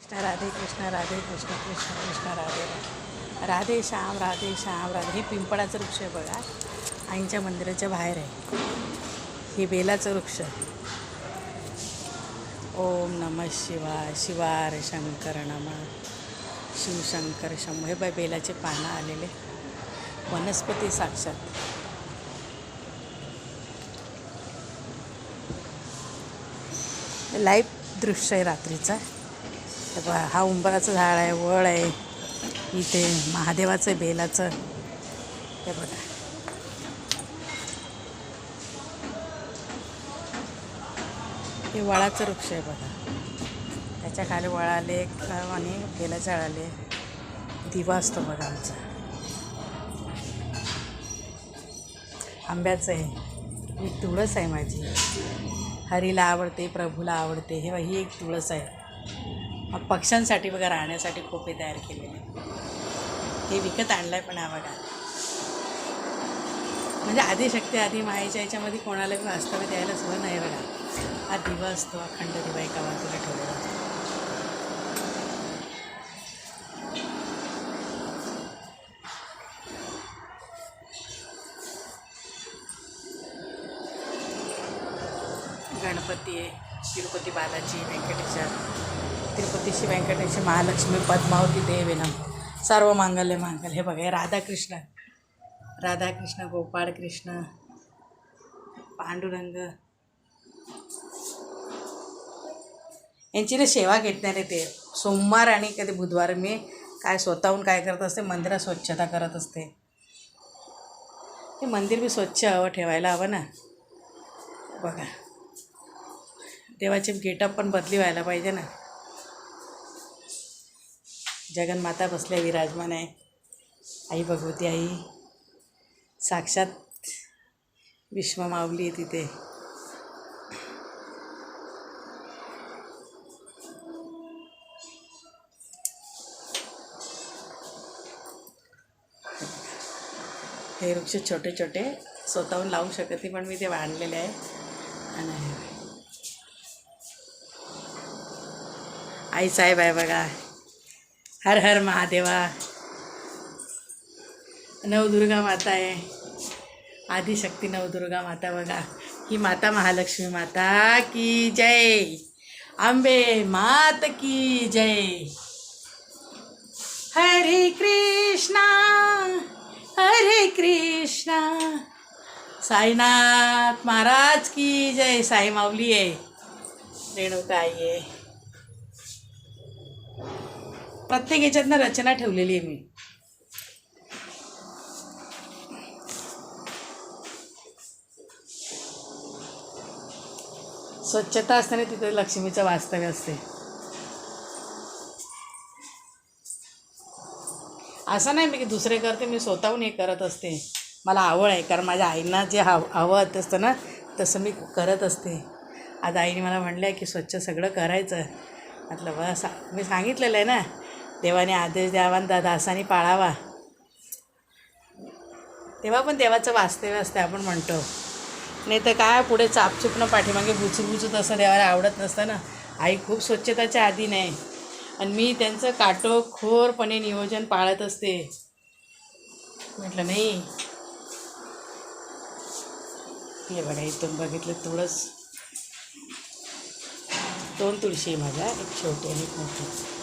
कृष्ण राधे कृष्ण राधे कृष्ण कृष्ण कृष्ण राधे राधे राधे श्याम राधे श्याम राधे हे पिंपळाचं वृक्ष आहे बघा. आईंच्या मंदिराच्या बाहेर आहे. हे बेलाचं वृक्ष ओम नम शिवाय शिवार शंकर नम. शिवशंकर शंभ. हे बाय बेलाचे पानं आलेले. वनस्पती साक्षात. लाईव्ह दृश्य आहे रात्रीचं. हे बघा हा उंबराचं झाड आहे वळ आहे. इथे महादेवाचं आहे, बेलाचं. हे बघा. हे वळाचं वृक्ष आहे बघा. त्याच्याखाली वळाले आणि बेलाच्या आले. दिवा असतो बघा आमचा. आंब्याचं आहे. ही तुळस आहे माझी. हरीला आवडते प्रभूला आवडते. हे ही एक तुळस आहे. पक्ष्यांसाठी बघा राहण्यासाठी खोपे तयार केलेले. हे विकत आणलं आहे पण हा बघा. म्हणजे आदिशक्ती आधी मायेच्या याच्यामध्ये कोणाला बी वास्तव्य द्यायला सोय नाही बघा. हा दिवा असतो अखंड दिवा एका बाजूला ठेवलेला असतो. गणपती आहे तिरुपती बालाजी व्यंकटेश्वर. तिरुपतीशी व्यंकटेश्वर महालक्ष्मी पद्मावती देवेनम सर्व मांगल्य मांगल हे बघा हे राधाकृष्ण. राधाकृष्ण गोपाळ कृष्ण पांडुरंग. यांची ना सेवा घेतणारे ते. सोमवार आणि कधी बुधवार मी काय स्वतःहून काय करत असते मंदिरात स्वच्छता करत असते. हे मंदिर बी स्वच्छ हवं ठेवायला हवं ना. बघा. देवाचे गेटअप पण बदली व्हायला पाहिजे ना. जगन्माता बसल्या विराजमान आहे. आई भगवती आई. साक्षात विश्वमावली आहे तिथे. हे वृक्ष छोटे छोटे स्वतःहून लावू शकत नाही पण मी ते वाढलेले आहे. आणि आई साहेब आहे बघा. हर हर महादेवा. नवदुर्गा माता आहे. आदिशक्ती नवदुर्गा माता बघा. ही माता महालक्ष्मी माता की जय. आंबे मात की जय. हरे कृष्णा हरे कृष्णा. साईनाथ महाराज की जय. साई माऊली आहे. रेणुका आई आहे. प्रत्येक याच्यातनं रचना ठेवलेली आहे मी. स्वच्छता असताना तिथे लक्ष्मीचं वास्तव्य असते. असं नाही मी की दुसरे करते मी स्वतःहून हे करत असते. मला आवड आहे कारण माझ्या आईंना जे हव हवं असतं ना तसं मी करत असते. आज आईने मला म्हणलं आहे की स्वच्छ सगळं करायचं. म्हटलं बस मी सांगितलेलं आहे ना देवाने आदेश द्यावा आणि दासाने पाळावा. तेव्हा पण देवाचं वास्तव्य असते आपण म्हणतो. नाही तर काय पुढे चापचुपणं पाठीमागे बुचू बुचू तसं देवाला आवडत नसतं ना. आई खूप स्वच्छताच्या आधी नाही. आणि मी त्यांचं काटोखोरपणे नियोजन पाळत असते. म्हटलं नाही. हे बघा इथून बघितलं तुळस. दोन तुळशी आहे माझ्या एक छोटी आणि एक मोठी.